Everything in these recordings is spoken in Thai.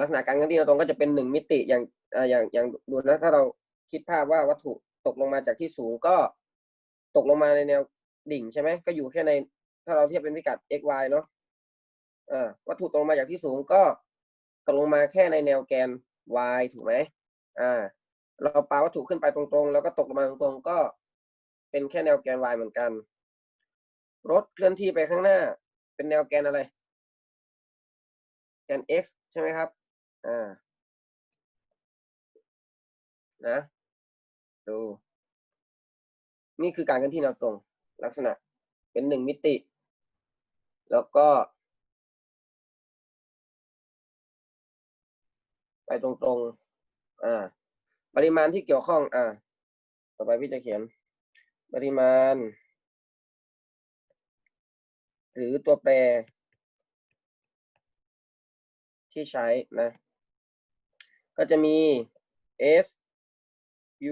ลักษณะการเคลื่อนที่โดยตรงก็จะเป็นหนึ่งมิติอย่างอย่างอย่างดูนะถ้าเราคิดภาพว่าวัตถุตกลงมาจากที่สูงก็ตกลงมาในแนวดิ่งใช่ไหมก็อยู่แค่ใน ถ้าเราเทียบเป็นพิกัด x y เนาะวัตถุตกลงมาจากที่สูงก็ตกลงมาแค่ในแนวแกน y ถูกไหมอ่า เราปาวัตถุขึ้นไปตรงๆ แล้วก็ตกลงมาตรงๆ ก็เป็นแค่แนวแกน y เหมือนกัน รถเคลื่อนที่ไปข้างหน้า เป็นแนวแกนอะไร แกน x ใช่ไหมครับอ่านะดูนี่คือการเคลื่อนที่แนวตรงลักษณะเป็นหนึ่งมิติ แล้วก็ ไปตรงๆอ่า ปริมาณที่เกี่ยวข้อง อ่า ต่อไปพี่จะเขียน ปริมาณ หรือตัวแปร ที่ใช้นะ ก็จะมี S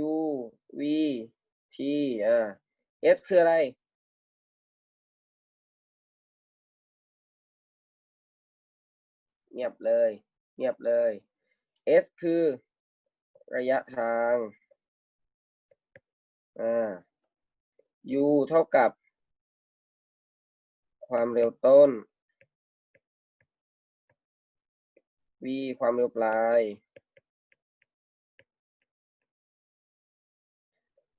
U V T อ่า S คืออะไร เงียบเลย เงียบเลย S คือระยะทาง อ่า U เท่ากับ ความเร็วต้น V ความเร็วปลาย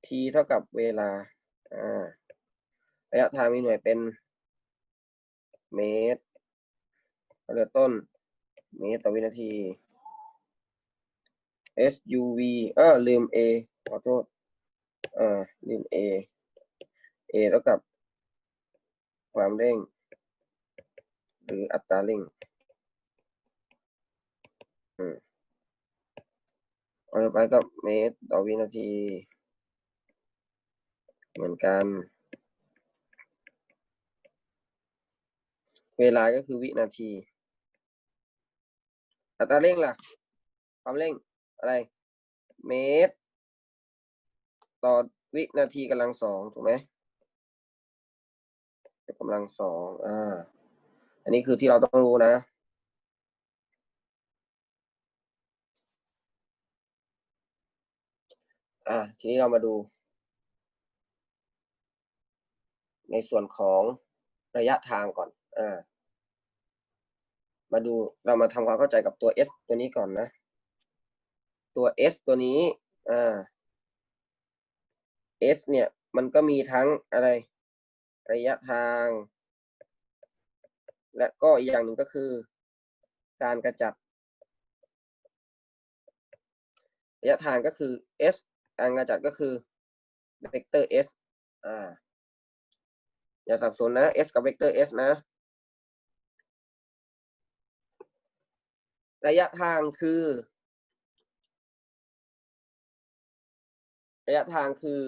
T เท่ากับเวลาอ่าระยะทางมีหน่วยเป็น เมตรความเร็วต้น เมตรต่อวินาที SUV เออลืม A ขอโทษเอ่าลืม A A เท่ากับความเร่ง หรืออัตราเร่ง อืมเอาไปก็เมตรต่อวินาที เหมือนกัน เวลาก็คือวินาที อัตราเร่งล่ะ ความเร่งอะไร เมตร ต่อวินาทีกำลังสองถูกไหมกำลังสองอ่า อันนี้คือที่เราต้องรู้นะ อ่าทีนี้เรามาดู ในส่วนของระยะทางก่อน อ่า มาดูเรามาทำความเข้าใจกับตัว S ตัวนี้ก่อนนะ ตัว S ตัวนี้ อ่า S เนี่ย มันก็มีทั้งอะไร ระยะทาง และก็อีกอย่างหนึ่งก็คือ การกระจัดระยะทางก็คือ S การกระจัดก็คือเวกเตอร์ S อ่าอย่าสับสนนะ S กับเวกเตอร์ S นะ ระยะทางคือ ระยะทางคือ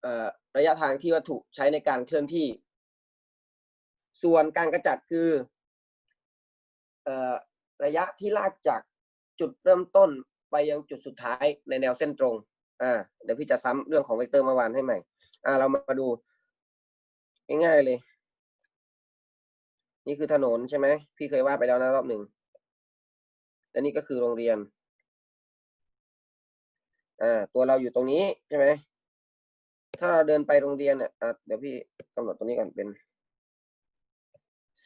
เอ่อระยะทางที่วัตถุใช้ในการเคลื่อนที่ ส่วนการกระจัดคือเอ่อระยะที่ลากจากจุดเริ่มต้นไปยังจุดสุดท้ายในแนวเส้นตรง อ่าเดี๋ยวพี่จะซ้ำเรื่องของเวกเตอร์เมื่อวานให้ใหม่ อ่า เรามาดู ง่ายๆเลย นี่คือถนนใช่ไหมพี่เคยว่าไปแล้วนะรอบหนึ่งและนี่ก็คือโรงเรียน อ่า ตัวเราอยู่ตรงนี้ใช่ไหมถ้าเราเดินไปโรงเรียนเนี่ยอะเดี๋ยวพี่กำหนดตรงนี้ก่อนเป็น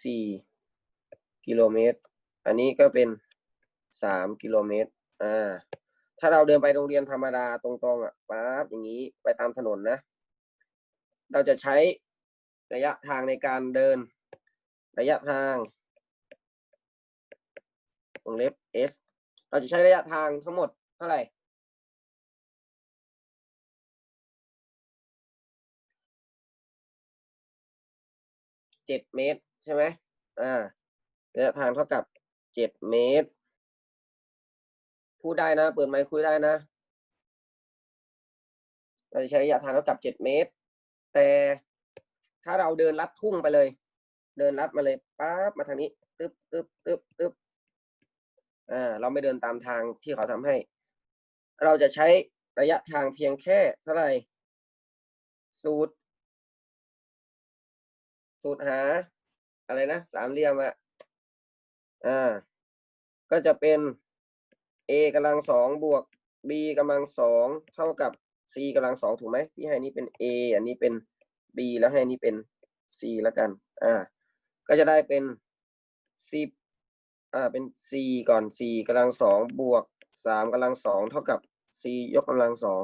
สี่กิโลเมตร อันนี้ก็เป็นสามกิโลเมตร อ่า ถ้าเราเดินไปโรงเรียนธรรมดาตรงๆอะปั๊บอย่างนี้ไปตามถนนนะ เราจะใช้ระยะทางในการเดิน ระยะทางวงเล็บ s เราจะใช้ระยะทางทั้งหมดเท่าไหร่เจ็ดเมตรใช่ไหมอ่าระยะทางเท่ากับเจ็ดเมตร พูดได้นะ เปิดไมค์คุยได้นะเราจะใช้ระยะทางเท่ากับเจ็ดเมตร แต่ถ้าเราเดินลัดทุ่งไปเลย เดินลัดมาเลยปั๊บมาทางนี้ตึ๊บตึ๊บตึ๊บตึ๊บอ่าเราไม่เดินตามทางที่เขาทำให้ เราจะใช้ระยะทางเพียงแค่เท่าไหร่สูตร สูตรหา อะไรนะสามเหลี่ยมอะอ่า ก็จะเป็น a กำลังสองบวก b กำลังสองเท่ากับ c กำลังสองถูกไหมพี่ให้นี้เป็น a อันนี้เป็น b แล้วให้นนี้เป็น c แล้วกัน อ่า ก็จะได้เป็นสิบอ่าเป็น c ก่อน c กำลังสองบวกสามกำลังสองเท่ากับ c ยกกำลังสอง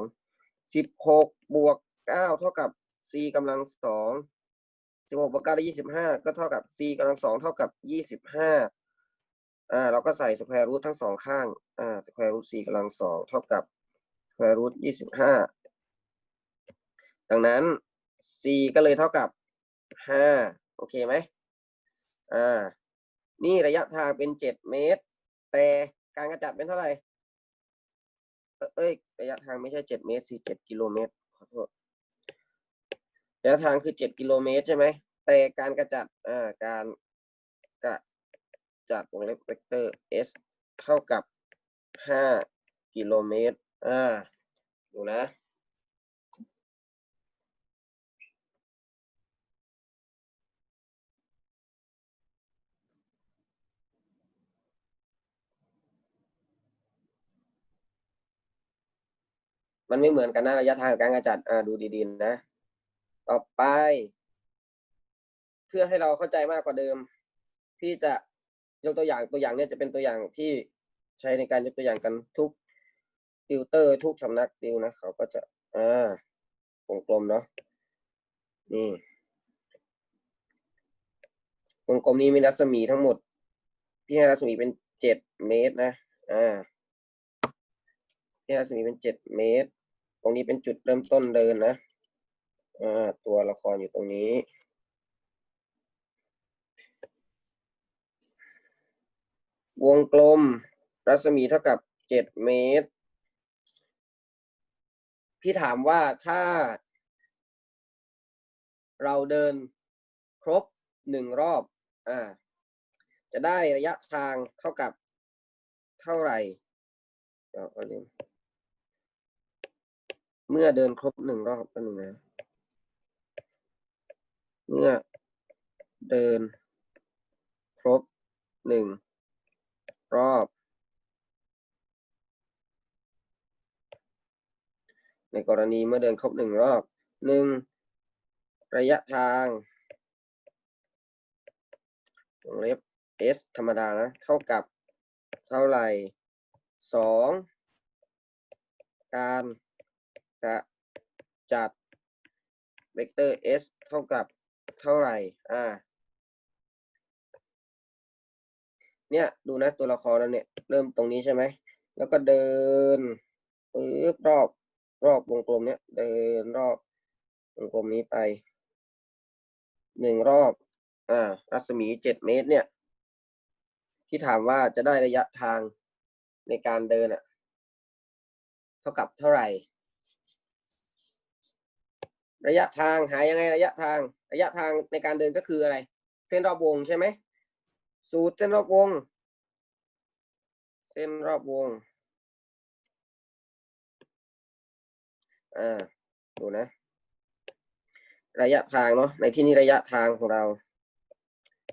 สิบหกบวกเก้าเท่ากับ c กำลังสองสิบหกบวกเก้าได้ยี่สิบห้าก็เท่ากับ c กำลังสองเท่ากับยี่สิบห้า อ่าเราก็ใส่สแควร์รูททั้งสองข้างอ่าสแควร์รูท c กำลังสองเท่ากับสแควร์รูทยี่สิบห้าดังนั้น c ก็เลยเท่ากับห้าโอเคไหมอ่านี่ระยะทางเป็นเจ็ดเมตร แต่การกระจัดเป็นเท่าไหร่เอ้ยระยะทางไม่ใช่เจ็ดเมตรสิเจ็ดกิโลเมตรขอโทษระยะทางคือเจ็ดกิโลเมตรใช่ไหมแต่การกระจัดอ่าการ จัดวงเล็บเวกเตอร์ s เท่ากับห้ากิโลเมตร อ่า ดูนะ มันไม่เหมือนกันนะระยะทางกับการกระจัด อ่า ดูดีๆนะ ต่อไป เพื่อให้เราเข้าใจมากกว่าเดิม พี่จะ ยกตัวอย่างตัวอย่างเนี่ยจะเป็นตัวอย่างที่ใช้ในการยกตัวอย่างกันทุกติวเตอร์ทุกสำนักติวนะเขาก็จะอ่าวงกลมเนาะนี่วงกลมนี้มีรัศมีทั้งหมดพี่ให้รัศมีเป็นเจ็ดเมตรนะอ่าพี่ให้รัศมีเป็นเจ็ดเมตร ตรงนี้เป็นจุดเริ่มต้นเดินนะอ่าตัวละครอยู่ตรงนี้ วงกลม รัศมีเท่ากับเจ็ดเมตร พี่ถามว่าถ้า เราเดินครบหนึ่งรอบอ่าจะได้ระยะทางเท่ากับเท่าไหร่เดี๋ยวเอาลืมเมื่อเดินครบหนึ่งรอบแป๊บนึงนะ เมื่อเดินครบหนึ่ง รอบ ในกรณีเมื่อเดินครบหนึ่งรอบหนึ่งระยะทางวงเล็บ s ธรรมดานะ เท่ากับเท่าไหร่สองการกระจัดเวกเตอร์ s เท่ากับเท่าไหร่ อ่า เนี่ย ดูนะตัวละครเราเนี่ย เริ่มตรงนี้ใช่ไหม แล้วก็เดินปึ๊บรอบรอบวงกลมเนี่ย เดินรอบวงกลมนี้ไปหนึ่งรอบ อ่า รัศมีเจ็ดเมตร เนี่ย ที่ถามว่าจะได้ระยะทางในการเดินอะ เท่ากับเท่าไหร่ ระยะทางหายังไงระยะทาง ระยะทางในการเดินก็คืออะไร เส้นรอบวงใช่ไหม สูตรเส้นรอบวง เส้นรอบวง อ่า ดูนะ ระยะทางเนาะ ในที่นี้ระยะทางของเรา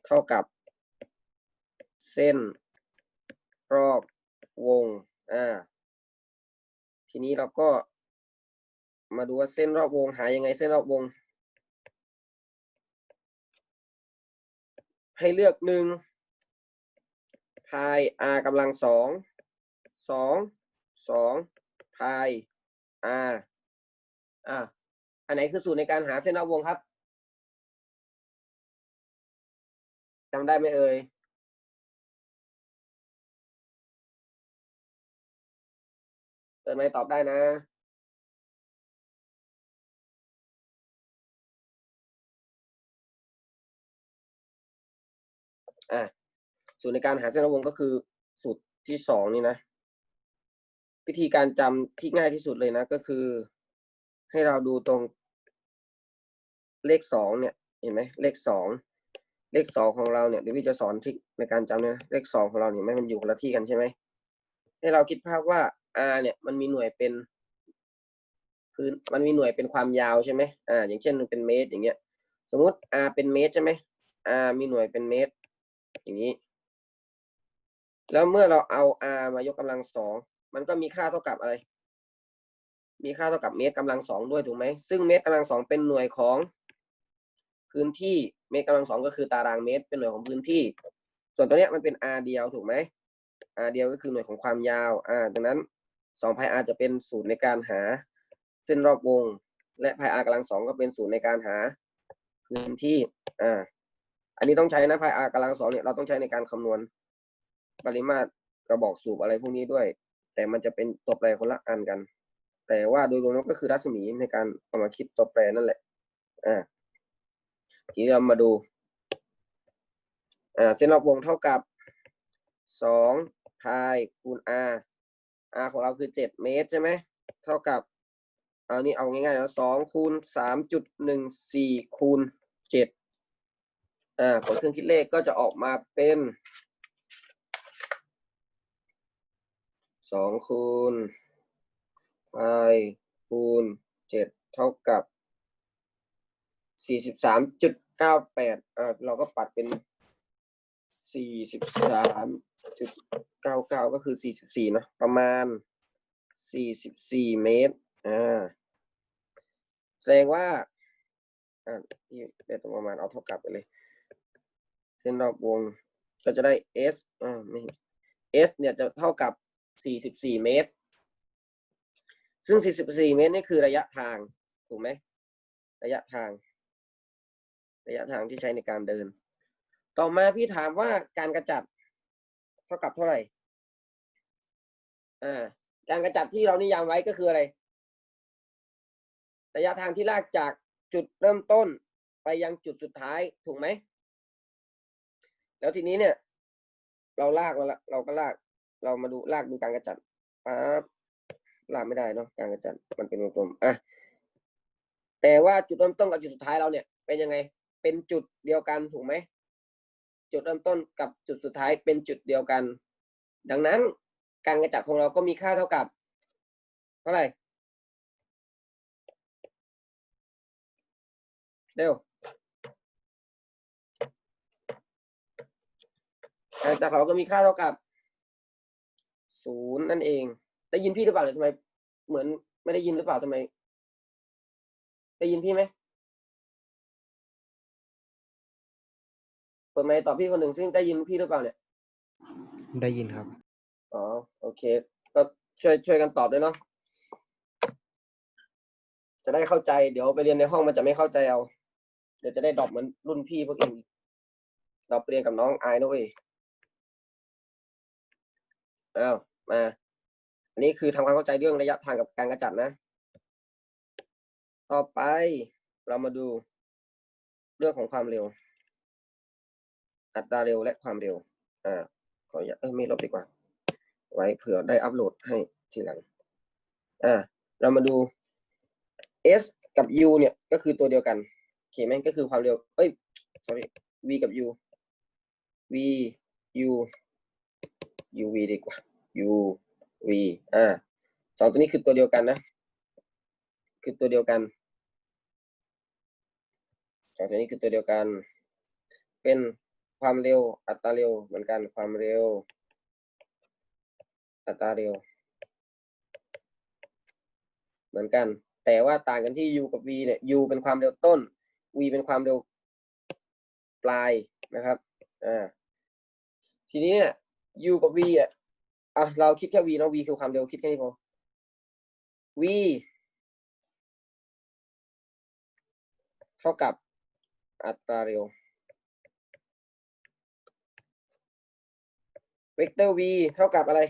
เท่ากับ เส้นรอบวง อ่า ทีนี้เราก็มาดูว่าเส้นรอบวงหายังไงเส้นรอบวง ให้เลือกหนึ่ง พาย r กำลังสองสองสองพาย r อ่าอันไหนคือสูตรในการหาเส้นรอบวงครับจำได้ไหมเอ่ยเปิดไมค์ตอบได้นะอะ สูตรในการหาเส้นรอบวงก็คือสูตรที่สองนี่นะ วิธีการจำที่ง่ายที่สุดเลยนะ ก็คือ ให้เราดูตรงเลขสองเนี่ย เห็นไหมเลขสองเลขสองของเราเนี่ยเดี๋ยวพี่จะสอนทริคในการจำเนี่ยเลขสองของเราเนี่ยไม่มันอยู่คนละที่กันใช่ไหมให้เราคิดภาพว่า r เนี่ยมันมีหน่วยเป็นคือมันมีหน่วยเป็นความยาวใช่ไหมอ่า อย่างเช่นมันเป็นเมตรอย่างเงี้ย สมมุติ r เป็นเมตรใช่ไหม r มีหน่วยเป็นเมตร อย่างนี้ แล้วเมื่อเราเอา r มายกกำลังสองมันก็มีค่าเท่ากับอะไร มีค่าเท่ากับเมตรกำลังสองด้วยถูกไหมซึ่งเมตรกำลังสองเป็นหน่วยของพื้นที่เมตรกำลังสองก็คือตารางเมตร เป็นหน่วยของพื้นที่ ส่วนตัวเนี้ยมันเป็น r เดียวถูกไหม r เดียวก็คือหน่วยของความยาวอ่าดังนั้นสองพาย r จะเป็นศูนย์ในการหา เส้นรอบวง และพาย r กำลังสองก็เป็นศูนย์ในการหาพื้นที่อ่าอันนี้ต้องใช้นะพาย r กำลังสองเนี่ยเราต้องใช้ในการคำนวณ ปริมาตรกระบอกสูบอะไรพวกนี้ด้วย แต่มันจะเป็นตัวแปรคนละอันกัน แต่ว่าโดยรวมก็คือรัศมีในการเอามาคิดตัวแปรนั่นแหละอ่าทีนี้เรามาดูอ่าเส้นรอบวงเท่ากับสองพายคูณ r r ของเราคือเจ็ดเมตรใช่ไหมเท่ากับเอานี่เอาง่ายๆแล้วสองคูณสามจุดหนึ่งสี่คูณเจ็ดอ่าผลเครื่องคิดเลขก็จะออกมาเป็น สองคูณพายคูณเจ็ดเท่ากับสี่สิบสามจุดเก้าแปดอ่าเราก็ปัดเป็นสี่สิบสามจุดเก้าเก้าก็คือสี่สิบสี่เนะประมาณสี่สิบสี่เมตรอ่าแสดงว่าอ่าที่ได้ตรงประมาณเอาเท่ากับไปเลย เส้นรอบวงก็จะได้ s อ่าไม่ s เนี่ยจะเท่ากับ 44 เมตร ซึ่ง 44 เมตรนี่คือระยะทาง ถูกไหม ระยะทาง ระยะทางที่ใช้ในการเดิน ต่อมาพี่ถามว่าการกระจัด เท่ากับเท่าไหร่ อ่า การกระจัดที่เรานิยามไว้ก็คืออะไร ระยะทางที่ลากจากจุดเริ่มต้นไปยังจุดสุดท้าย ถูกไหม แล้วทีนี้เนี่ย เราลากมาละเราก็ลาก เรามาดูลากดูการกระจัดปั๊บลากไม่ได้เนาะการกระจัดมันเป็นวงกลมอะแต่ว่าจุดเริ่มต้นกับจุดสุดท้ายเราเนี่ย เป็นยังไง เป็นจุดเดียวกันถูกไหมจุดเริ่มต้นกับจุดสุดท้ายเป็นจุดเดียวกัน ดังนั้นการกระจัดของเราก็มีค่าเท่ากับ เท่าไหร่เร็วการจากเราก็มีค่าเท่ากับ ศูนย์นั่นเอง ได้ยินพี่หรือเปล่าหรือทำไม เหมือนไม่ได้ยินหรือเปล่าทำไม ได้ยินพี่ไหมเปิดไมค์ตอบพี่คนหนึ่งซึ่งได้ยินพี่หรือเปล่าเนี่ย ได้ยินครับ อ๋อ โอเค ก็ช่วยช่วยกันตอบด้วยเนาะ จะได้เข้าใจ เดี๋ยวไปเรียนในห้องมันจะไม่เข้าใจเอา เดี๋ยวจะได้ดรอปเหมือนรุ่นพี่พวกเองดรอปเรียนกับน้องอายนะเว้ยอ้าว มาอันนี้คือทำความเข้าใจเรื่องระยะทางกับการกระจัดนะ ต่อไปเรามาดูเรื่องของความเร็ว อัตราเร็วและความเร็ว อ่า ขออย่าตเอ้ยไม่ลบดีกว่า ไว้เผื่อได้อัปโหลดให้ทีหลัง อ่า เรามาดู s กับ u เนี่ยก็คือตัวเดียวกันโอเคไหมก็คือความเร็ว เอ้ย sorry v กับ u v u u v ดีกว่า u v อ่าสองตัวนี้คือตัวเดียวกันนะ คือตัวเดียวกันสองตัวนี้คือตัวเดียวกัน เป็นความเร็วอัตราเร็วเหมือนกันความเร็ว อัตราเร็ว เหมือนกัน แต่ว่าต่างกันที่ u กับ v เนี่ย u เป็นความเร็วต้น v เป็นความเร็วปลายนะครับอ่าทีนี้เนี่ย u กับ v อะ อะเราคิดแค่ v เนอะ v คือความเร็วคิดแค่นี้พอ v เท่ากับอัตราเร็ว เวกเตอร์ v เท่ากับอะไร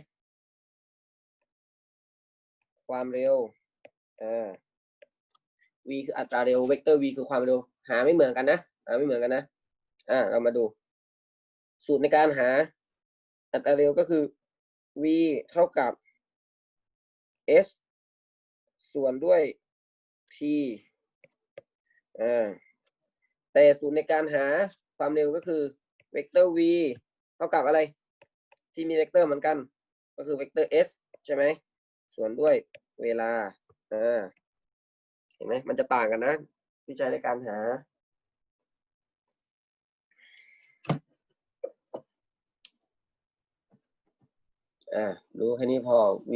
ความเร็วอ่า v คืออัตราเร็ว เวกเตอร์ v คือความเร็ว หาไม่เหมือนกันนะหาไม่เหมือนกันนะ อ่า เรามาดู สูตรในการหาอัตราเร็วก็คือ v เท่ากับ s ส่วนด้วย t อ่าแต่สูตรในการหาความเร็วก็คือเวกเตอร์ v เท่ากับอะไร ที่มีเวกเตอร์เหมือนกัน ก็คือเวกเตอร์ s ใช่ไหม ส่วนด้วยเวลาอ่าเห็นไหมมันจะต่างกันนะที่ใช้ในการหา อ่ารู้แค่นี้พอ v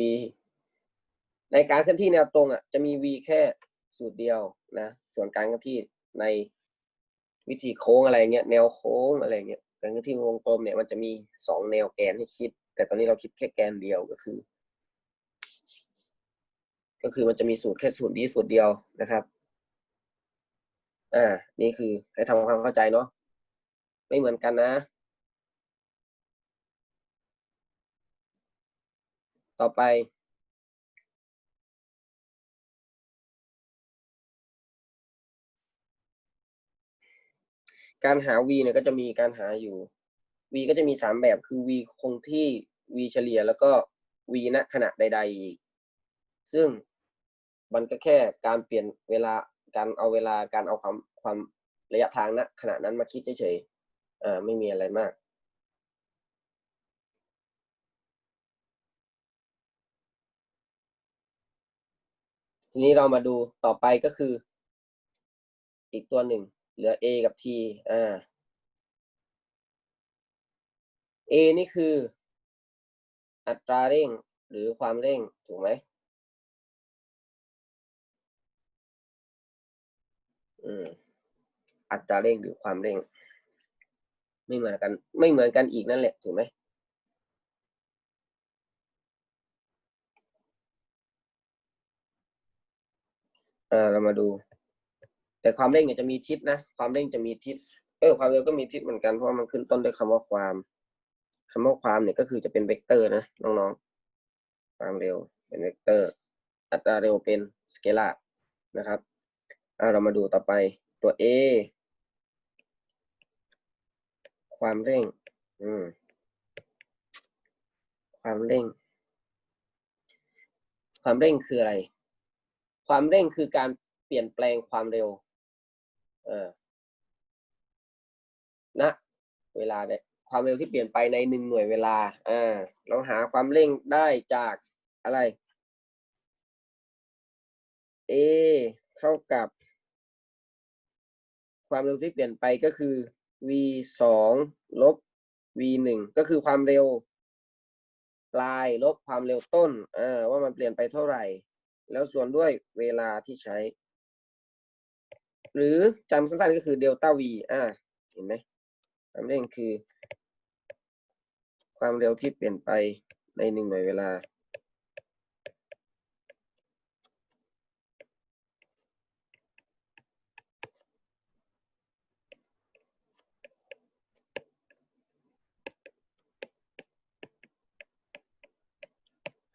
ในการเคลื่อนที่แนวตรงอะจะมี v แค่สูตรเดียวนะ ส่วนการเคลื่อนที่ในวิธีโค้งอะไรเงี้ย แนวโค้งอะไรเงี้ยการเคลื่อนที่วงกลมเนี่ยมันจะมีสองแนวแกนให้คิด แต่ตอนนี้เราคิดแค่แกนเดียวก็คือ ก็คือมันจะมีสูตรแค่สูตรนี้สูตรเดียวนะครับอ่า นี่คือให้ทำความเข้าใจเนาะไม่เหมือนกันนะ ต่อไป การหา v เนี่ยก็จะมีการหาอยู่ v ก็จะมีสามแบบคือ v คงที่ v เฉลี่ยแล้วก็ v ณขณะใด ๆ ซึ่งมันก็แค่การเปลี่ยนเวลาการเอาเวลาการเอาความความระยะทางณขณะนั้นมาคิดเฉยๆอ่าไม่มีอะไรมาก ทีนี้เรามาดูต่อไปก็คือ อีกตัวหนึ่ง เหลือ a กับ t อ่า a นี่คือ อัตราเร่งหรือความเร่งถูกไหมอืมอัตราเร่งหรือความเร่ง ไม่เหมือนกัน ไม่เหมือนกันอีกนั่นแหละถูกไหม อ่าเรามาดู แต่ความเร่งเนี่ยจะมีทิศนะ ความเร่งจะมีทิศ เออ ความเร็วก็มีทิศเหมือนกันเพราะมันขึ้นต้นด้วยคำว่าความคำว่าความเนี่ยก็คือจะเป็นเวกเตอร์นะน้องๆ ความเร็วเป็นเวกเตอร์ อัตราเร็วเป็นสเกลาร์นะครับอ่าเรามาดูต่อไปตัว A ความเร่ง อืม ความเร่ง ความเร่งคืออะไร ความเร่งคือการเปลี่ยนแปลงความเร็วเออนะเวลาเนี่ยความเร็วที่เปลี่ยนไปในหนึ่งหน่วยเวลาอ่าเราหาความเร่งได้จากอะไร a เท่ากับ ความเร็วที่เปลี่ยนไปก็คือ v สองลบ v หนึ่งก็คือความเร็วปลายลบความเร็วต้นอ่าว่ามันเปลี่ยนไปเท่าไหร่ แล้วส่วนด้วยเวลาที่ใช้ หรือจำสั้นๆก็คือเดลต้า v อ่าเห็นไหมความเร่งคือ ความเร็วที่เปลี่ยนไปในหนึ่งหน่วยเวลา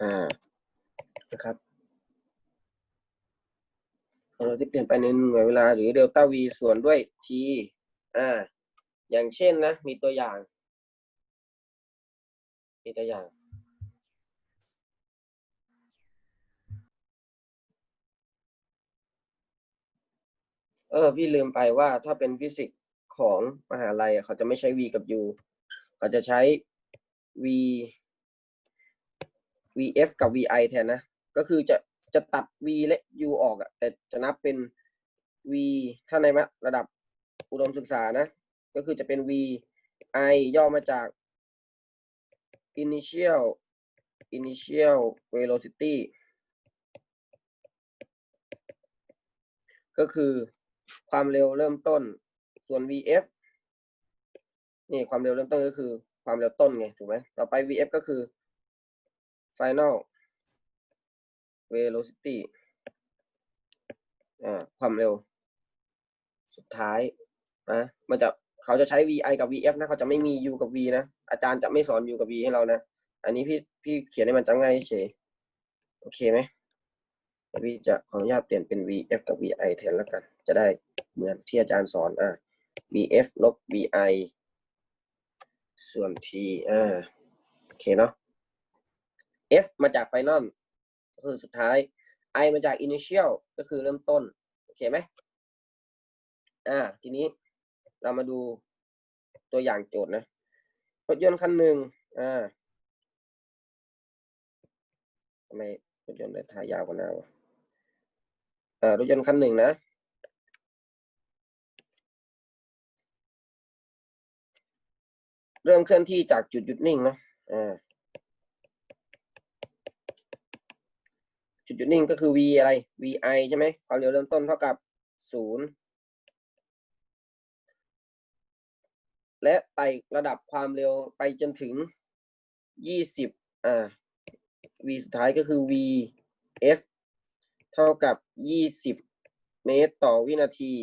อ่านะครับ เร็วที่เปลี่ยนไปในหน่วยเวลาหรือเดลต้า v ส่วนด้วย t อ่า อย่างเช่นนะ มีตัวอย่าง มีตัวอย่าง เออ พี่ลืมไปว่าถ้าเป็นฟิสิกส์ของมหาลัยเขาจะไม่ใช้ v กับ u เขาจะใช้ v vf กับ vi แทนนะ ก็คือจะ จะตัด v และ u ออกอะแต่จะนับเป็น v ถ้าในระดับอุดมศึกษานะ ก็คือจะเป็น v i ย่อมาจาก initial initial velocity ก็คือความเร็วเริ่มต้นส่วน vf นี่ความเร็วเริ่มต้นก็คือความเร็วต้นไงถูกไหมต่อไป vf ก็คือ final velocity อ่าความเร็ว สุดท้ายนะมันจะเขาจะใช้ vi กับ vf นะเขาจะไม่มี u กับ v นะ อาจารย์จะไม่สอน u กับ v ให้เรานะ อันนี้พี่พี่เขียนให้มันจำง่ายเฉยโอเคไหมพี่จะขออนุญาตเปลี่ยนเป็น vf กับ vi แทนแล้วกัน จะได้เหมือนที่อาจารย์สอนอ่า vf ลบ vi ส่วน t อ่าโอเคเนาะ f มาจาก final ก็คือสุดท้าย i มาจาก initial ก็คือเริ่มต้น โอเคไหมอ่า ทีนี้เรามาดูตัวอย่างโจทย์นะ รถยนต์คันหนึ่งอ่าทำไมรถยนต์ได้ถ่ายยาวกว่าหน้าวะอ่ารถยนต์คันหนึ่งนะ เริ่มเคลื่อนที่จากจุดหยุดนิ่งนะอ่า จุดหยุดนิ่งก็คือ v อะไร vi ใช่ไหมความเร็วเริ่มต้นเท่ากับศูนย์และไต่ระดับความเร็วไปจนถึงยี่สิบอ่า v สุดท้ายก็คือ v f เท่ากับยี่สิบเมตรต่อวินาที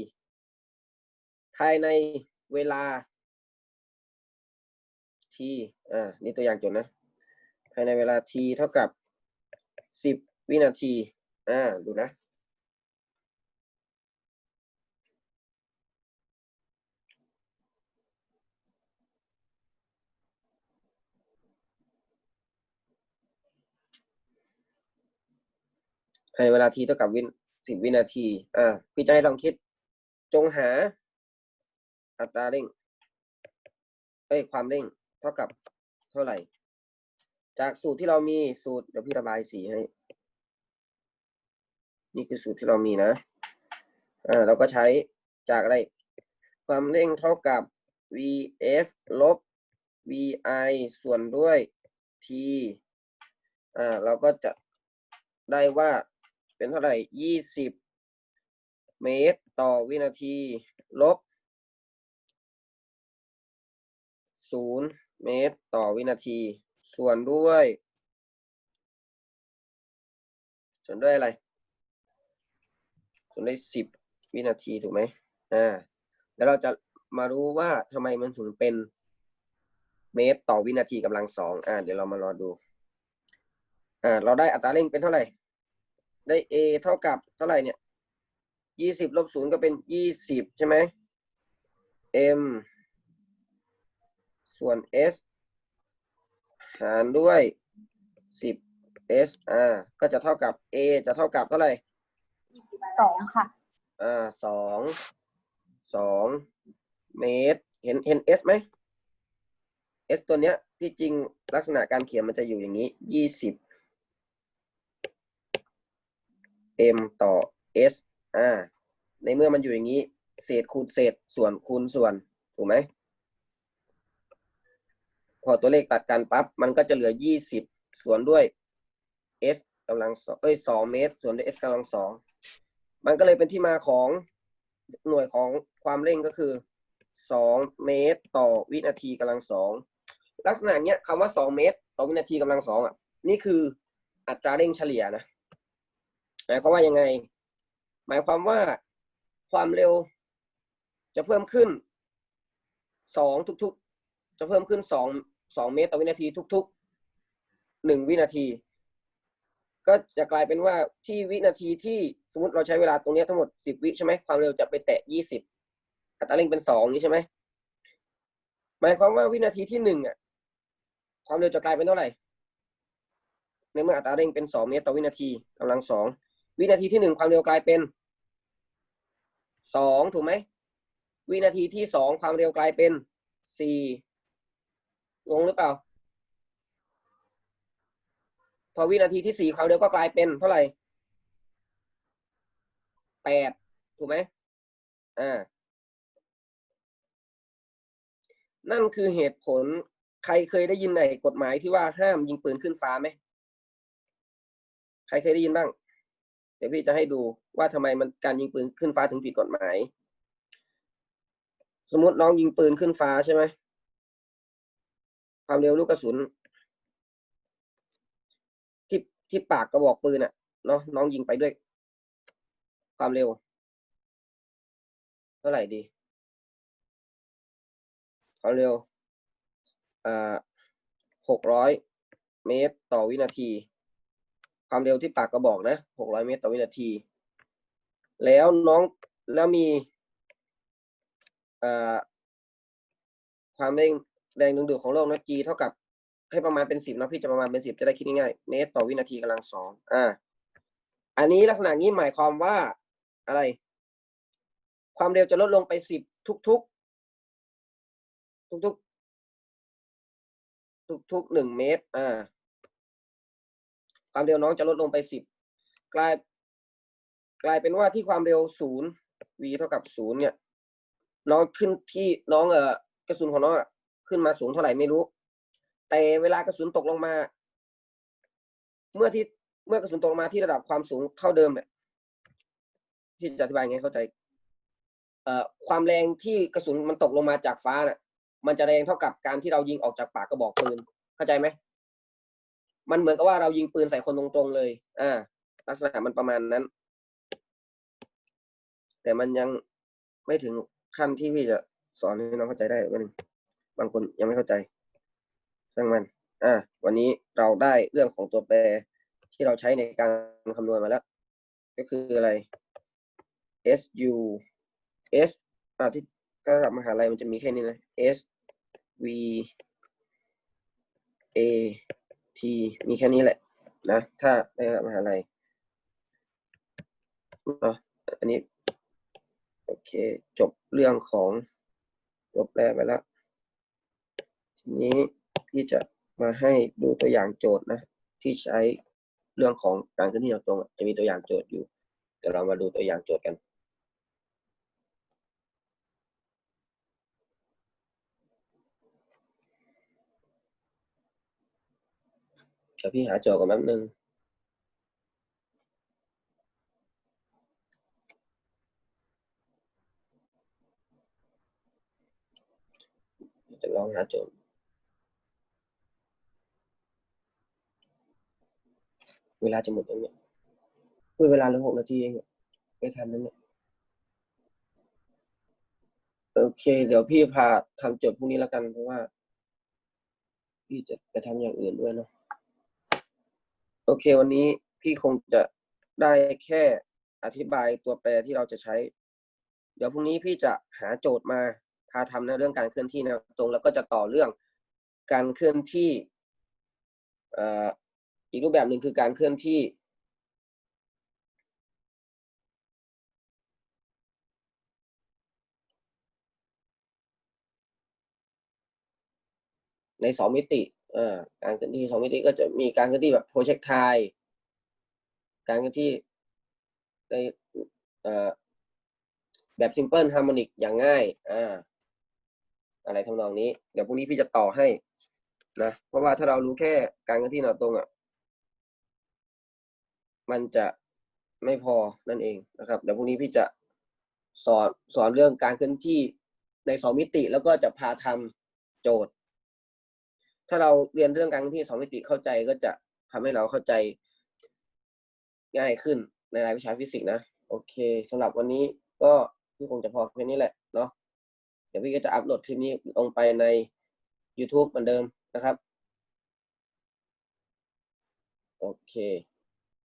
ภายในเวลา t อ่า นี่ตัวอย่างจดนะ ภายในเวลา t เท่ากับสิบ วินาที อ่า ดูนะภายในเวลา t เท่ากับวินสิบวินาที อ่า พี่ให้ลองคิด จงหา อัตราเร่งเอ้ย ความเร่ง เท่ากับเท่าไหร่ จากสูตรที่เรามีสูตร เดี๋ยวพี่ระบายสีให้ นี่คือสูตรที่เรามีนะ อ่า เราก็ใช้จากอะไร ความเร่งเท่ากับ vf ลบ vi ส่วนด้วย t อ่า เราก็จะได้ว่าเป็นเท่าไหร่ยี่สิบเมตรต่อวินาที ลบศูนย์เมตรต่อวินาที ส่วนด้วย ส่วนด้วยอะไร ส่วนด้สิบวินาทีถูกไหมอ่าแล้วเราจะมารู้ว่าทำไมมันถึงเป็นเมตรต่อวินาทีกำลังสองอ่าเดี๋ยวเรามารอดูอ่าเราได้อัตราเร่งเป็นเท่าไหร่ ได้ a เท่ากับเท่าไหร่เนี่ยยี่สิบลบศูนย์ก็เป็นยี่สิบใช่ไหม m ส่วน s หารด้วยสิบ s อ่าก็จะเท่ากับ a จะเท่ากับเท่าไหร่ สองค่ะอ่าสองสองเมตร เห็นเห็น s ไหม s ตัวเนี้ยที่จริงลักษณะการเขียนมันจะอยู่อย่างนี้ยี่สิบ m ต่อ s อ่าในเมื่อมันอยู่อย่างนี้ เศษคูณเศษส่วนคูณส่วน ถูกไหมพอตัวเลขตัดกันปั๊บมันก็จะเหลือยี่สิบส่วนด้วย s กำลังสองเอ้ยสองเมตร ส่วนด้วย s กำลังสอง มันก็เลยเป็นที่มาของหน่วยของความเร่งก็คือสองเมตรต่อวินาทีกำลังสองลักษณะเนี้ยคำว่าสองเมตร ต่อวินาทีกำลังสองอะ นี่คืออัตราเร่งเฉลี่ยนะหมายความว่ายังไง หมายความว่าความเร็วจะเพิ่มขึ้นสองทุกๆ จะเพิ่มขึ้นสองสองเมตรต่อวินาทีทุกๆหนึ่งวินาที ก็จะกลายเป็นว่าที่วินาทีที่สมมติเราใช้เวลาตรงนี้ทั้งหมดสิบวิใช่ไหมความเร็วจะไปแตะยี่สิบอัตราเร่งเป็นสองนี้ใช่ไหมหมายความว่าวินาทีที่หนึ่งอะ ความเร็วจะกลายเป็นเท่าไหร่ในเมื่ออัตราเร่งเป็นสองเมตรต่อวินาทีกำลังสองวินาทีที่หนึ่งความเร็วกลายเป็นสองถูกไหมวินาทีที่สองความเร็วกลายเป็นสี่งงหรือเปล่า พอวินาทีที่สี่ความเร็วก็กลายเป็นเท่าไหร่แปดถูกไหมอ่านั่นคือเหตุผลใครเคยได้ยินในกฎหมายที่ว่าห้ามยิงปืนขึ้นฟ้าไหมใครเคยได้ยินบ้าง เดี๋ยวพี่จะให้ดูว่าทำไมมันการยิงปืนขึ้นฟ้าถึงผิดกฎหมาย สมมติน้องยิงปืนขึ้นฟ้าใช่ไหมความเร็วลูกกระสุน ที่ปากกระบอกปืนอะเนาะน้องยิงไปด้วย ความเร็ว เท่าไหร่ดีความเร็วอ่าหกร้อยเมตรต่อวินาที ความเร็วที่ปากกระบอกนะหกร้อยเมตรต่อวินาที แล้วน้องแล้วมีอ่าความเร่งแรงดึงดูดของโลกนะ g เท่ากับ ให้ประมาณเป็นสิบนะพี่จะประมาณเป็นสิบจะได้คิดง่ายๆเมตรต่อวินาทีกำลังสองอ่า อันนี้ลักษณะนี้หมายความว่าอะไร ความเร็วจะลดลงไปสิบทุกๆ ทุกๆ ทุกๆหนึ่งเมตร อ่า ความเร็วน้องจะลดลงไปสิบกลาย กลายเป็นว่าที่ความเร็วศูนย์ v เท่ากับศูนย์เนี่ย น้องขึ้นที่น้องเออกระสุนของน้องอะขึ้นมาสูงเท่าไหร่ไม่รู้ แต่เวลากระสุนตกลงมา เมื่อที่เมื่อกระสุนตกลงมาที่ระดับความสูงเท่าเดิมเนี่ยที่จะอธิบายไงเข้าใจ เอ่อความแรงที่กระสุนมันตกลงมาจากฟ้าน่ะ มันจะแรงเท่ากับการที่เรายิงออกจากปากกระบอกปืนเข้าใจไหมมันเหมือนกับว่าเรายิงปืนใส่คนตรงๆเลย อ่า ลักษณะมันประมาณนั้น แต่มันยังไม่ถึงขั้นที่พี่จะสอนให้น้องเข้าใจได้วันนึงบางคนยังไม่เข้าใจ ช่างมัน อ่า วันนี้เราได้เรื่องของตัวแปรที่เราใช้ในการคำนวณมาแล้ว ก็คืออะไร S U S อ่าที่ระดับมหาลัยมันจะมีแค่นี้นะ S V A T มีแค่นี้แหละ นะ ถ้าในระดับมหาลัยเนาะอันนี้ โอเค จบเรื่องของตัวแปรไปแล้ว ทีนี้ พี่จะมาให้ดูตัวอย่างโจทย์นะ ที่ใช้เรื่องของการเคลื่อนที่แนวตรงจะมีตัวอย่างโจทย์อยู่ เดี๋ยวเรามาดูตัวอย่างโจทย์กัน เดี๋ยวพี่หาโจทย์ก่อนแป๊บนึงจะลองหาโจทย์ เวลาจะหมดแล้วเนี่ยเฮ้ยเวลาเหลือหกนาทีเองไม่ทันนั้นเนี่ยโอเค เดี๋ยวพี่พาทำโจทย์พรุ่งนี้แล้วกันเพราะว่า พี่จะไปทำอย่างอื่นด้วยเนาะโอเค วันนี้พี่คงจะได้แค่อธิบายตัวแปรที่เราจะใช้ เดี๋ยวพรุ่งนี้พี่จะหาโจทย์มาพาทำในเรื่องการเคลื่อนที่แนวตรง แล้วก็จะต่อเรื่องการเคลื่อนที่เอีกรูปแบบหนึ่งคือการเคลื่อนที่ ในสองมิติเอ่อการเคลื่อนที่สองมิติก็จะมีการเคลื่อนที่แบบโปรเจกไทการเคลื่อนที่ในเอ่อแบบซิมเพิลฮาร์โมนิกอย่างง่าย อ่า อะไรทำนองนี้ เดี๋ยวพรุ่งนี้พี่จะต่อให้นะ เพราะว่าถ้าเรารู้แค่การเคลื่อนที่แนวตรงอะ มันจะไม่พอนั่นเองนะครับเดี๋ยวพรุ่งนี้พี่จะสอนสอนเรื่องการเคลื่อนที่ในสองมิติแล้วก็จะพาทำโจทย์ ถ้าเราเรียนเรื่องการเคลื่อนที่สองมิติเข้าใจก็จะทำให้เราเข้าใจง่ายขึ้นในรายวิชาฟิสิกส์นะ โอเคสำหรับวันนี้ก็พี่คงจะพอแค่นี้แหละเนาะเดี๋ยวพี่ก็จะอัปโหลดคลิปนี้ลงไปใน YouTube เหมือนเดิมนะครับ โอเค